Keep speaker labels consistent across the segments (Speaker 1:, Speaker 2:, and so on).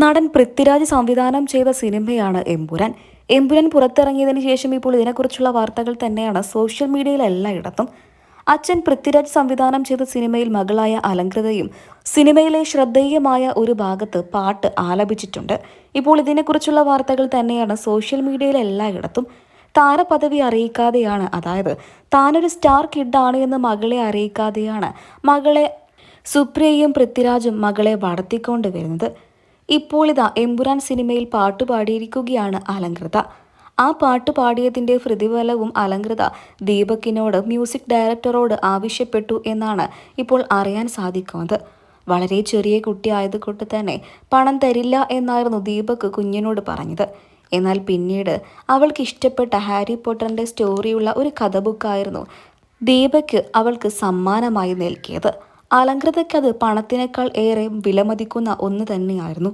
Speaker 1: നടൻ പൃഥ്വിരാജ് സംവിധാനം ചെയ്ത സിനിമയാണ് എമ്പുരാൻ. എമ്പുരാൻ പുറത്തിറങ്ങിയതിനു ശേഷം ഇപ്പോൾ ഇതിനെക്കുറിച്ചുള്ള വാർത്തകൾ തന്നെയാണ് സോഷ്യൽ മീഡിയയിൽ എല്ലായിടത്തും. അച്ഛൻ പൃഥ്വിരാജ് സംവിധാനം ചെയ്ത സിനിമയിൽ മകളായ അലങ്കൃതയും സിനിമയിലെ ശ്രദ്ധേയമായ ഒരു ഭാഗത്ത് പാട്ട് ആലപിച്ചിട്ടുണ്ട്. ഇപ്പോൾ ഇതിനെക്കുറിച്ചുള്ള വാർത്തകൾ തന്നെയാണ് സോഷ്യൽ മീഡിയയിൽ എല്ലായിടത്തും. താരപദവി അറിയിക്കാതെയാണ് അതായത് താനൊരു സ്റ്റാർ കിഡാണ് എന്ന് മകളെ അറിയിക്കാതെയാണ് മകളെ സുപ്രിയയും പൃഥ്വിരാജും മകളെ വളർത്തിക്കൊണ്ട് വരുന്നത് ഇപ്പോൾ ഇതാ എമ്പുരാൻ സിനിമയിൽ പാട്ട് പാടിയിരിക്കുകയാണ് അലങ്കൃത. ആ പാട്ട് പാടിയതിന്റെ പ്രതിഫലവും അലങ്കൃത ദീപക്കിനോട് മ്യൂസിക് ഡയറക്ടറോട് ആവശ്യപ്പെട്ടു എന്നാണ് ഇപ്പോൾ അറിയാൻ സാധിക്കുന്നത്. വളരെ ചെറിയ കുട്ടിയായതുകൊണ്ട് തന്നെ പണം തരില്ല എന്നായിരുന്നു ദീപക് കുഞ്ഞിനോട് പറഞ്ഞത്. എന്നാൽ പിന്നീട് അവൾക്ക് ഇഷ്ടപ്പെട്ട ഹാരി പോട്ടറിന്റെ സ്റ്റോറിയുള്ള ഒരു കഥ ബുക്കായിരുന്നു ദീപക്ക് അവൾക്ക് സമ്മാനമായി നൽകിയത്. അലങ്കൃതയ്ക്കത് പണത്തിനേക്കാൾ ഏറെ വിലമതിക്കുന്ന ഒന്ന് തന്നെയായിരുന്നു.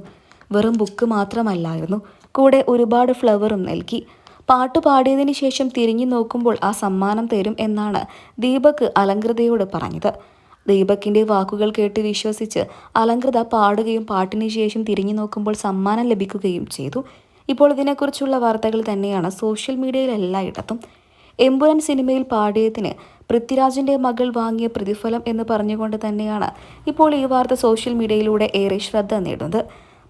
Speaker 1: വെറും ബുക്ക് മാത്രമല്ലായിരുന്നു. കൂടെ ഒരുപാട് ഫ്ലവറും നൽകി. പാട്ട് പാടിയതിന് ശേഷം തിരിഞ്ഞു നോക്കുമ്പോൾ ആ സമ്മാനം തരും എന്നാണ് ദീപക് അലങ്കൃതയോട് പറഞ്ഞത്. ദീപക്കിന്റെ വാക്കുകൾ കേട്ട് വിശ്വസിച്ച് അലങ്കൃത പാടുകയും പാട്ടിന് ശേഷം തിരിഞ്ഞു നോക്കുമ്പോൾ സമ്മാനം ലഭിക്കുകയും ചെയ്തു. ഇപ്പോൾ ഇതിനെക്കുറിച്ചുള്ള വാർത്തകൾ തന്നെയാണ് സോഷ്യൽ മീഡിയയിൽ എല്ലായിടത്തും. എമ്പുരൻ സിനിമയിൽ പാടിയതിന് പൃഥ്വിരാജിന്റെ മകൾ വാങ്ങിയ പ്രതിഫലം എന്ന് പറഞ്ഞുകൊണ്ട് തന്നെയാണ് ഇപ്പോൾ ഈ വാർത്ത സോഷ്യൽ മീഡിയയിലൂടെ ഏറെ ശ്രദ്ധ നേടുന്നത്.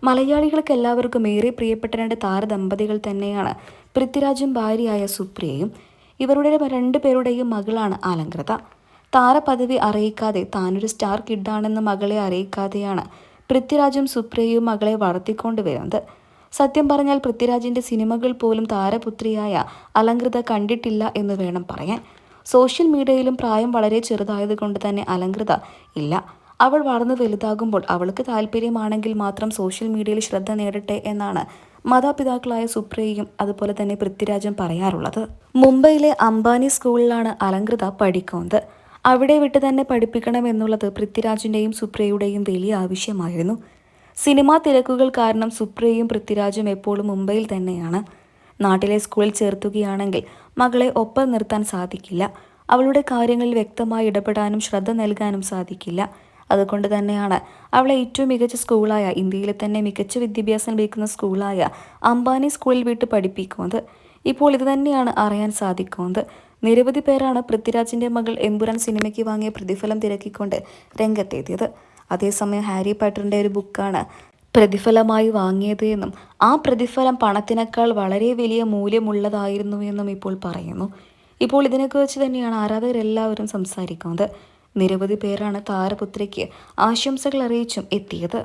Speaker 1: മലയാളികൾക്ക് എല്ലാവർക്കും ഏറെ പ്രിയപ്പെട്ട രണ്ട് താരദമ്പതികൾ തന്നെയാണ് പൃഥ്വിരാജും ഭാര്യയായ സുപ്രിയയും. ഇവരുടെ രണ്ടു പേരുടെയും മകളാണ് അലങ്കൃത. താരപദവി അറിയിക്കാതെ താനൊരു സ്റ്റാർ കിഡാണെന്ന് മകളെ അറിയിക്കാതെയാണ് പൃഥ്വിരാജും സുപ്രിയയും മകളെ വളർത്തിക്കൊണ്ടുവരുന്നത്. സത്യം പറഞ്ഞാൽ പൃഥ്വിരാജിന്റെ സിനിമകൾ പോലും താരപുത്രിയായ അലങ്കൃത കണ്ടിട്ടില്ല എന്ന് വേണം പറയാൻ. സോഷ്യൽ മീഡിയയിലും പ്രായം വളരെ ചെറുതായതുകൊണ്ട് തന്നെ അലങ്കൃത ഇല്ല. അവൾ വളർന്നു വലുതാകുമ്പോൾ അവൾക്ക് താല്പര്യമാണെങ്കിൽ മാത്രം സോഷ്യൽ മീഡിയയിൽ ശ്രദ്ധ നേടട്ടെ എന്നാണ് മാതാപിതാക്കളായ സുപ്രിയയും അതുപോലെ തന്നെ പൃഥ്വിരാജും പറയാറുള്ളത്. മുംബൈയിലെ അംബാനി സ്കൂളിലാണ് അലങ്കൃത പഠിക്കുന്നത്. അവിടെ വിട്ട് തന്നെ പഠിപ്പിക്കണമെന്നുള്ളത് പൃഥ്വിരാജിന്റെയും സുപ്രിയയുടെയും വലിയ ആവശ്യമായിരുന്നു. സിനിമാ തിരക്കുകൾ കാരണം സുപ്രിയയും പൃഥ്വിരാജും എപ്പോഴും മുംബൈയിൽ തന്നെയാണ്. നാട്ടിലെ സ്കൂളിൽ ചേർത്തുകയാണെങ്കിൽ മകളെ ഒപ്പം നിർത്താൻ സാധിക്കില്ല. അവളുടെ കാര്യങ്ങളിൽ വ്യക്തമായി ഇടപെടാനും ശ്രദ്ധ നൽകാനും സാധിക്കില്ല. അതുകൊണ്ട് തന്നെയാണ് അവളെ ഏറ്റവും മികച്ച സ്കൂളായ ഇന്ത്യയിലെ തന്നെ മികച്ച വിദ്യാഭ്യാസം ലഭിക്കുന്ന സ്കൂളായ അംബാനി സ്കൂളിൽ വിട്ട് പഠിപ്പിക്കുന്നത്. ഇപ്പോൾ ഇത് തന്നെയാണ് അറിയാൻ സാധിക്കുന്നത്. നിരവധി പേരാണ് പൃഥ്വിരാജിന്റെ മകൾ എമ്പുരാൻ സിനിമയ്ക്ക് വാങ്ങിയ പ്രതിഫലം തിരക്കിക്കൊണ്ട് രംഗത്തെത്തിയത്. അതേസമയം ഹാരി പോട്ടറിന്റെ ഒരു ബുക്കാണ് പ്രതിഫലമായി വാങ്ങിയത് എന്നും ആ പ്രതിഫലം പണത്തിനേക്കാൾ വളരെ വലിയ മൂല്യമുള്ളതായിരുന്നു എന്നും ഇപ്പോൾ പറയുന്നു. ഇപ്പോൾ ഇതിനെക്കുറിച്ച് തന്നെയാണ് ആരാധകരെല്ലാവരും സംസാരിക്കുന്നത്. നിരവധി പേരാണ് താരപുത്രിക്ക് ആശംസകൾ അറിയിച്ചും എത്തിയത്.